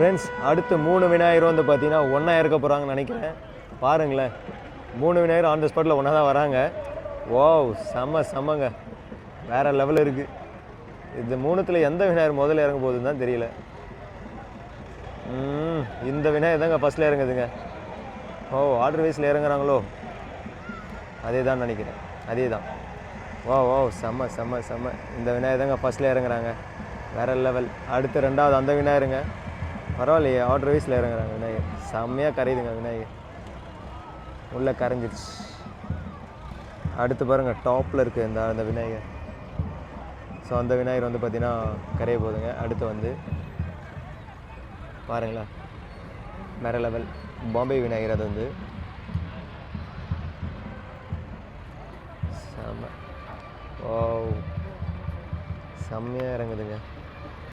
Friends அடுத்து மூணு விநாயகர் வந்து பார்த்தீங்கன்னா ஒன்றா இறக்க போகிறாங்கன்னு நினைக்கிறேன். பாருங்களேன். மூணு விநாயகர் ஆன் த ஸ்பாட்டில் ஒன்றா தான் வராங்க. ஓ செம்ம செம்மங்க வேறு லெவல் இருக்குது இது மூணுத்தில் எந்த விநாயகர் முதல்ல இறங்க போகுதுன்னு தான் தெரியல. ம், இந்த விநாயகர் தாங்க ஃபஸ்ட்டில் இறங்குதுங்க. ஓ ஆர்டர் வைஸில் இறங்குறாங்களோ? அதே தான் நினைக்கிறேன். அதே தான் ஓ ஓ செம்ம செம்ம செம்ம இந்த விநாயகர் தாங்க ஃபஸ்ட்டில் இறங்குறாங்க. வேறு லெவல் அடுத்து ரெண்டாவது அந்த விநாயகருங்க. பரவாயில்லையே ஆர்டர் வயசில் இறங்குறாங்க விநாயகர். செம்மையாக கரையுதுங்க விநாயகர். உள்ளே கரைஞ்சிருச்சு அடுத்து பாருங்கள் டாப்பில் இருக்குது இந்த அந்த விநாயகர். ஸோ அந்த விநாயகர் வந்து பார்த்தீங்கன்னா கரைய போகுதுங்க. அடுத்து வந்து பாருங்களா வேறு லெவல் பாம்பே விநாயகர் அது வந்து. செம்ம ஓ செம்மையாக இறங்குதுங்க.